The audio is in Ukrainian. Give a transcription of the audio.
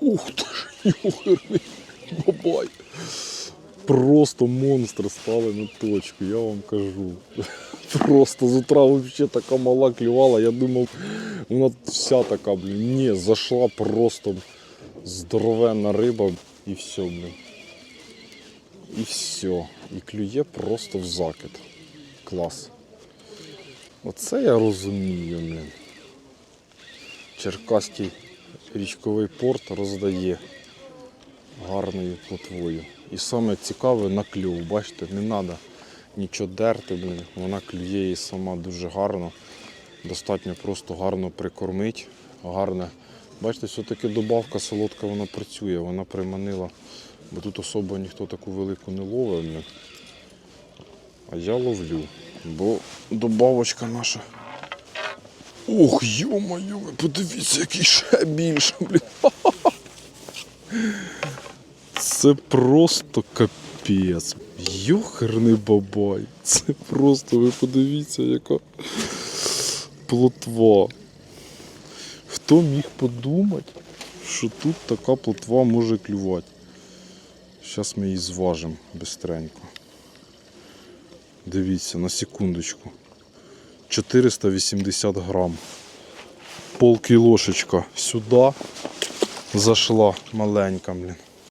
Ух ти ж, юхерний бабай. Просто монстр стали на точку, я вам кажу. Просто з утра взагалі така мала клювала. Я думав, вона вся така, блін. Ні, зайшла просто здоровенна риба і все, блін. І все. І клює просто в закид. Клас. Оце я розумію, блін. Черкаський річковий порт роздає гарною плотвою. І саме цікаве на клюв. Бачите, не треба нічого дерти, блін. вона клює і сама дуже гарно. Достатньо просто гарно прикормить. Гарне. Бачите, все-таки добавка солодка вона працює, вона приманила, бо тут особо ніхто таку велику не блін. А я ловлю, бо добавочка наша. Ох, йо-моє, подивіться, який ще більше, блін. Це просто капець. Йохерний бабай. Це просто, ви подивіться, яка плотва. Хто міг подумати, що тут така плотва може клювати? Зараз ми її зважимо бистренько. Дивіться, на секундочку. 480 грам. Полкілошечка сюди зайшла маленька, блін.